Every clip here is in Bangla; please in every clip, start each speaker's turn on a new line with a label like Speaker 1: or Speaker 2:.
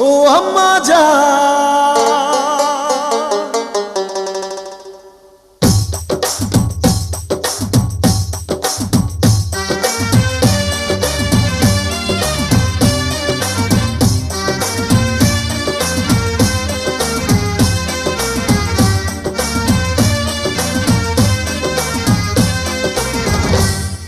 Speaker 1: ও আম্মা যা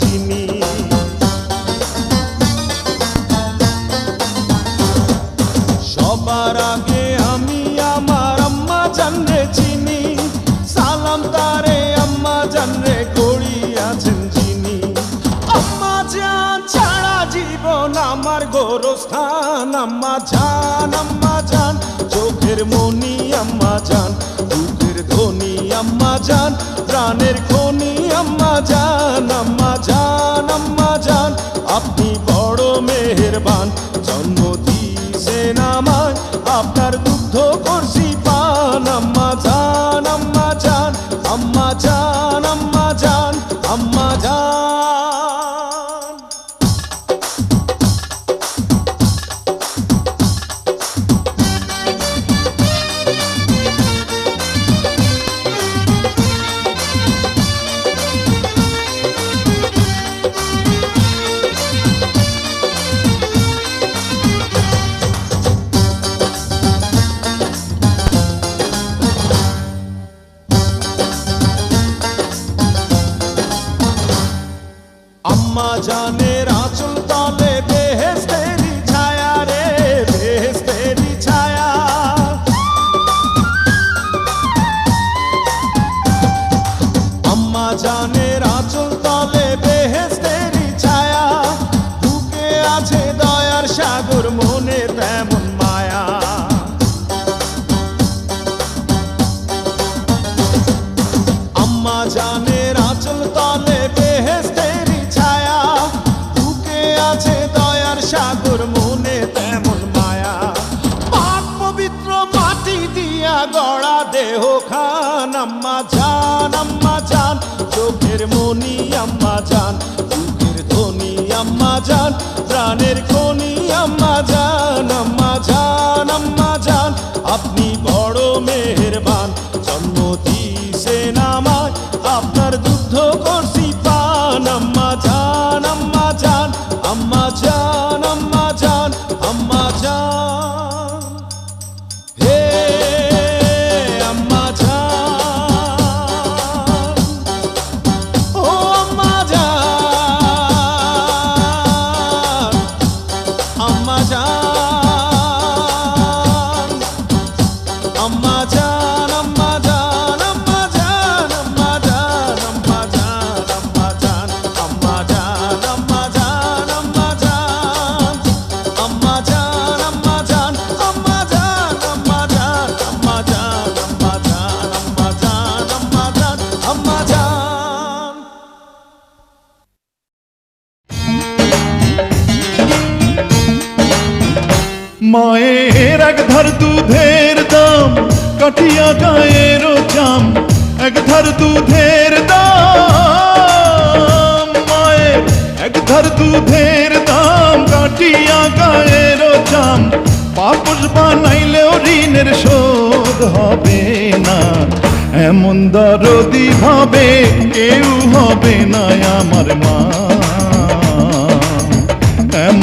Speaker 1: চিনি সবার আগে চিনি। আম্মা জান ছাড়া জীবন আমার গোরস্থান। আম্মা জান আম্মা জান, চোখের মনি আম্মা জান বুকের ধ্বনি আম্মা জান। প্রাণের খনি, আম্মা জান আম্মা জান আম্মা জান। আপনি বড় মেহেরবান, জন্ম দিয়েছেন আমায়। আপনার দুগ্ধ করছি পান, আম্মা জান আম্মা জান আম্মা জান। কানের আচল তালে জান প্রাণের খনি আম্মা জান আম্মা জান আম্মা জান। আপনি
Speaker 2: মায়ের এক ধার দুধের দাম, কাটিয়া গায়ের জাম, এক ধার দুধের দাম, মায়ের এক ধার দুধের দাম, কাটিয়া গায়ের জাম। পাপস বানাইলেও ঋণের শোধ হবে না, এমন দরদি হবে কেউ হবে না আমার মা।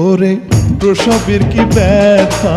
Speaker 2: ওরে প্রসবের কি ব্যথা?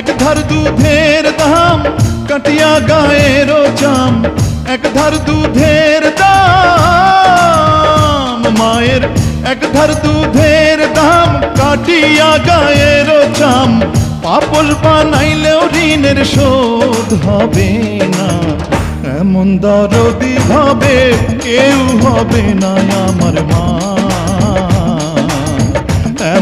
Speaker 2: এক ধার দুধের দাম, কাটিয়া গায়ের চাম। এক ধার দুধের দাম, মায়ের এক ধার দুধের দাম, কাটিয়া গায়ের চাম। পাপল বানাইলেও ঋণের শোধ হবে না। এমন দরদি ভাবে কেউ হবে না আমার মা।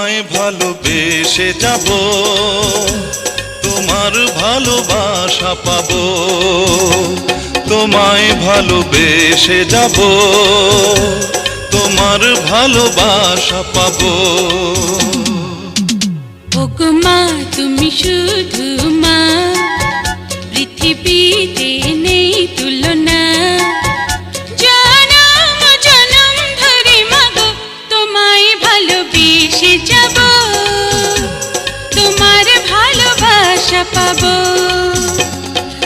Speaker 2: তোমায় ভালোবেসে যাব। তোমার ভালোবাসা পাব। তোমায় ভালোবেসে যাব। তোমার ভালোবাসা পাব।
Speaker 3: মা, তুমি শুধু মা। পৃথিবীতে নেই তুলনা।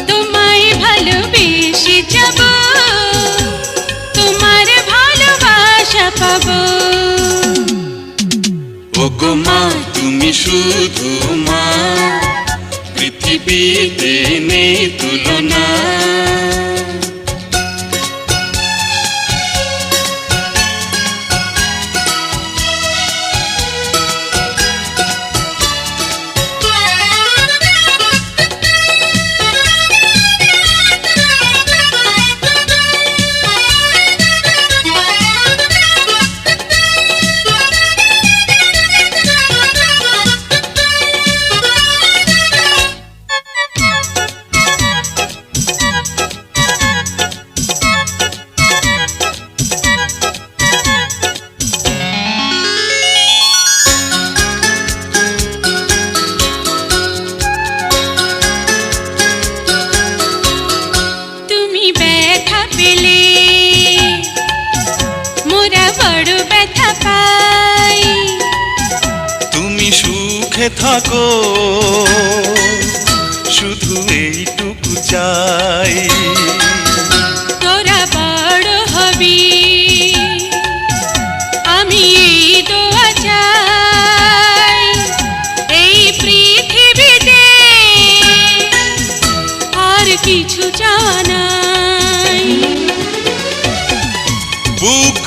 Speaker 3: তোমায় তোমার ভালোবাসা
Speaker 2: তুমি শুধু মা। পৃথিবীতে নেই তুলনা।
Speaker 3: মোরা বড় ব্যথা পাই।
Speaker 2: তুমি সুখে থাকো শুধু এইটুকু চাই।
Speaker 3: তোরা বড় হবি আমি এই দোয়া চাই। এই পৃথিবীতে আর কিছু চাওয়া নাই।
Speaker 2: বুক